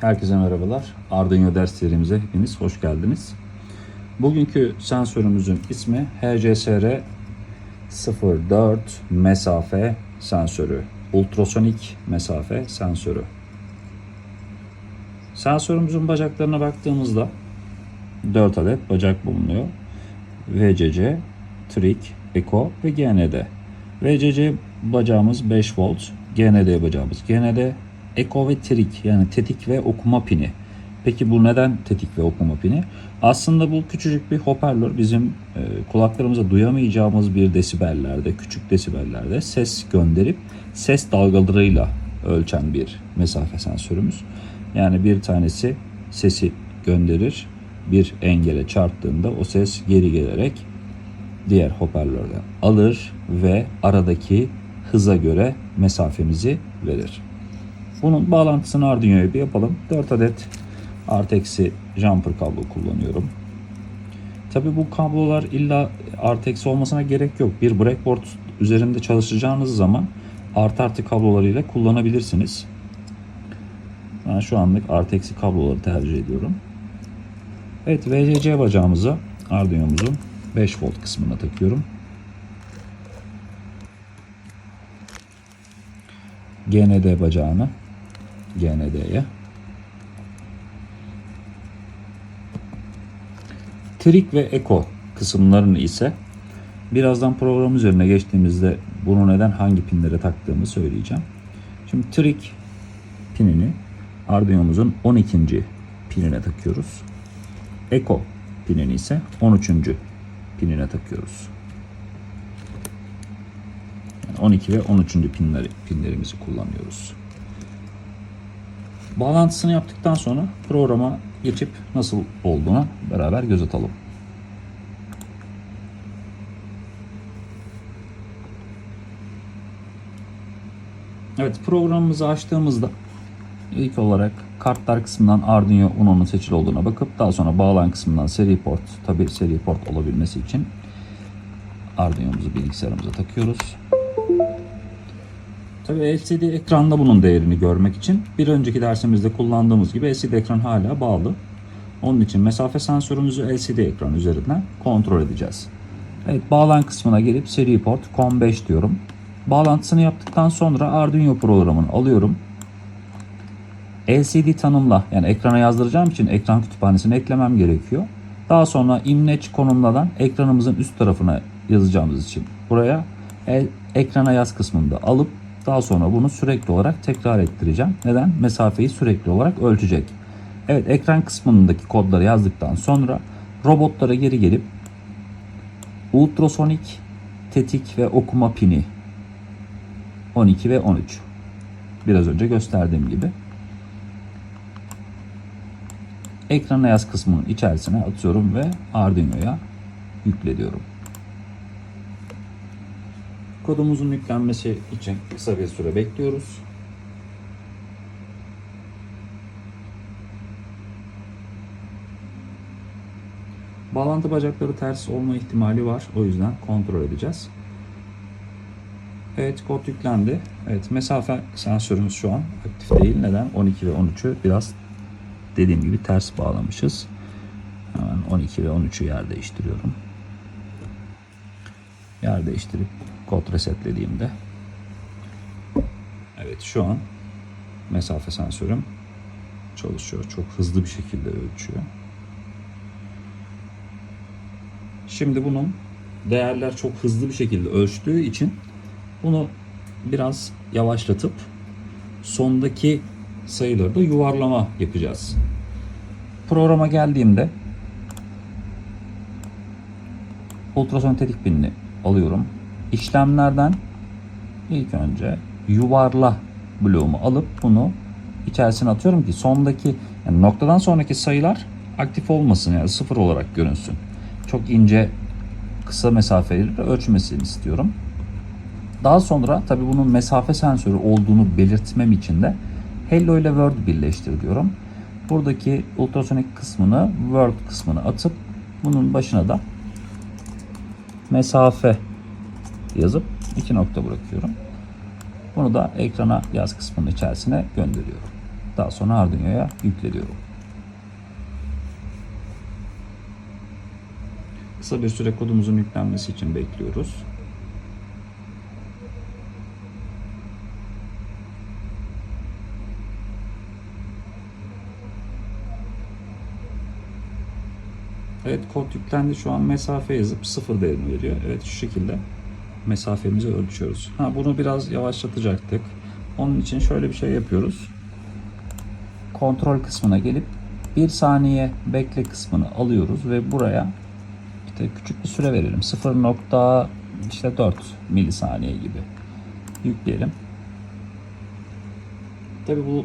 Herkese merhabalar. Arduino ders serimize hepiniz hoş geldiniz. Bugünkü sensörümüzün ismi HCSR 04 mesafe sensörü. Ultrasonik mesafe sensörü. Sensörümüzün bacaklarına baktığımızda 4 adet bacak bulunuyor. VCC, Trig, Eco ve GND. VCC bacağımız 5 volt, GND bacağımız GND, Eco ve Trig yani tetik ve okuma pini. Peki bu neden tetik ve okuma pini? Aslında bu küçücük bir hoparlör bizim e, kulaklarımıza duyamayacağımız bir desibellerde, küçük desibellerde ses gönderip ses dalgalarıyla ölçen bir mesafe sensörümüz. Yani bir tanesi sesi gönderir, bir engele çarptığında o ses geri gelerek diğer hoparlörden alır ve aradaki hıza göre mesafemizi verir. Bunun bağlantısını Arduino'ya bir yapalım. 4 adet artı eksi jumper kablo kullanıyorum. Tabi bu kablolar illa artı eksi olmasına gerek yok. Bir breakboard üzerinde çalışacağınız zaman artı artı kablolarıyla kullanabilirsiniz. Ben şu anlık artı eksi kabloları tercih ediyorum. Evet VCC bacağımıza Arduino'muzun 5 volt kısmına takıyorum. GND bacağını GND'ye. Trig ve Eco kısımlarını ise birazdan program üzerine geçtiğimizde bunu neden hangi pinlere taktığımı söyleyeceğim. Şimdi Trig pinini Arduino'muzun 12. pinine takıyoruz. Eco pinini ise 13. pinine takıyoruz. 12 ve 13. pinleri, pinlerimizi kullanıyoruz. Bağlantısını yaptıktan sonra programa geçip nasıl olduğuna beraber göz atalım. Evet programımızı açtığımızda ilk olarak kartlar kısmından Arduino Uno'nun seçili olduğuna bakıp daha sonra bağlan kısmından seri port tabi seri port olabilmesi için Arduino'muzu bilgisayarımıza takıyoruz. Tabi LCD ekranda bunun değerini görmek için bir önceki dersimizde kullandığımız gibi LCD ekran hala bağlı. Onun için mesafe sensörümüzü LCD ekran üzerinden kontrol edeceğiz. Evet bağlan kısmına gelip seri port COM5 diyorum. Bağlantısını yaptıktan sonra Arduino programını alıyorum. LCD tanımla yani ekrana yazdıracağım için ekran kütüphanesini eklemem gerekiyor. Daha sonra imleç konumladan ekranımızın üst tarafına yazacağımız için buraya el, ekrana yaz kısmında alıp daha sonra bunu sürekli olarak tekrar ettireceğim. Neden? Mesafeyi sürekli olarak ölçecek. Evet ekran kısmındaki kodları yazdıktan sonra robotlara geri gelip ultrasonik tetik ve okuma pini 12 ve 13 biraz önce gösterdiğim gibi ekrana yaz kısmının içerisine atıyorum ve Arduino'ya yüklediyorum. Kodumuzun yüklenmesi için kısa bir süre bekliyoruz. Bağlantı bacakları ters olma ihtimali var. O yüzden kontrol edeceğiz. Evet kod yüklendi. Evet mesafe sensörümüz şu an aktif değil. Neden? 12 ve 13'ü biraz dediğim gibi ters bağlamışız. Hemen 12 ve 13'ü yer değiştiriyorum. Yer değiştirip kod resetlediğimde evet şu an mesafe sensörüm çalışıyor. Çok hızlı bir şekilde ölçüyor. Şimdi bunun değerler çok hızlı bir şekilde ölçtüğü için bunu biraz yavaşlatıp sondaki sayıları da yuvarlama yapacağız. Programa geldiğimde ultrason tetik pinini alıyorum. İşlemlerden ilk önce yuvarla bloğumu alıp bunu içerisine atıyorum ki sondaki yani noktadan sonraki sayılar aktif olmasın yani sıfır olarak görünsün. Çok ince kısa mesafeleri ölçmesini istiyorum. Daha sonra tabi bunun mesafe sensörü olduğunu belirtmem için de Hello ile Word birleştir diyorum. Buradaki ultrasonik kısmını Word kısmını atıp bunun başına da mesafe yazıp iki nokta bırakıyorum. Bunu da ekrana yaz kısmının içerisine gönderiyorum. Daha sonra Arduino'ya yükle diyorum. Kısa bir süre kodumuzun yüklenmesi için bekliyoruz. Evet kod yüklendi. Şu an mesafe yazıp sıfır değerini veriyor. Evet şu şekilde mesafemizi ölçüyoruz. Ha bunu biraz yavaşlatacaktık. Onun için şöyle bir şey yapıyoruz. Kontrol kısmına gelip bir saniye bekle kısmını alıyoruz ve buraya işte küçük bir süre verelim. 0. nokta işte 4 milisaniye gibi yükleyelim. Tabi bu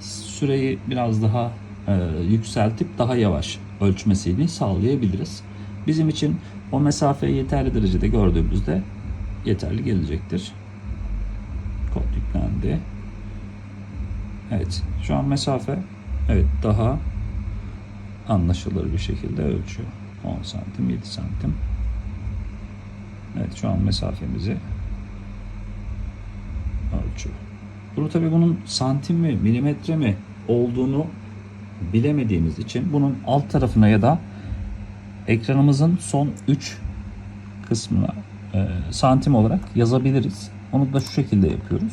süreyi biraz daha e, yükseltip daha yavaş ölçmesini sağlayabiliriz. Bizim için o mesafeyi yeterli derecede gördüğümüzde yeterli gelecektir. Kod yüklendi. Evet, şu an mesafe evet daha anlaşılır bir şekilde ölçüyor. 10 santim, 7 santim. Evet, şu an mesafemizi ölçüyor. Bunu tabii bunun santim mi, milimetre mi olduğunu bilemediğimiz için bunun alt tarafına ya da ekranımızın son 3 kısmına e, santim olarak yazabiliriz. Onu da şu şekilde yapıyoruz.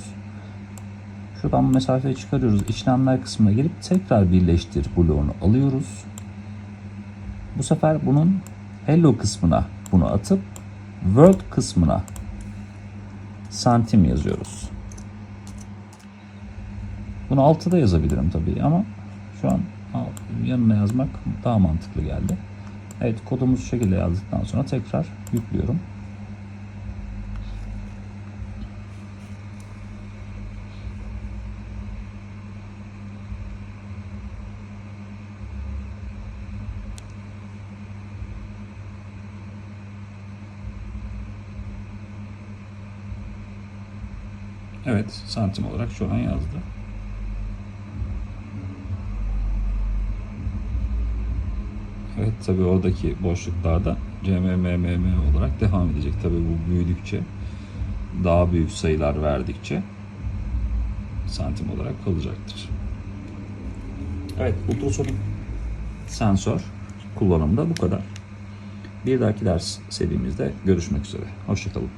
Şuradan mesafeyi çıkarıyoruz. İşlemler kısmına gelip tekrar birleştir bloğunu alıyoruz. Bu sefer bunun hello kısmına bunu atıp world kısmına santim yazıyoruz. Bunu altıda yazabilirim tabii ama şu an yanına yazmak daha mantıklı geldi. Evet kodumuzu şekilde yazdıktan sonra tekrar yüklüyorum. Evet santim olarak şu an yazdı. Evet tabi oradaki boşluklarda CMMMM olarak devam edecek. Tabi bu büyüdükçe daha büyük sayılar verdikçe santim olarak kalacaktır. Evet ultrasonik sensör kullanımda bu kadar. Bir dahaki ders serimizde görüşmek üzere. Hoşçakalın.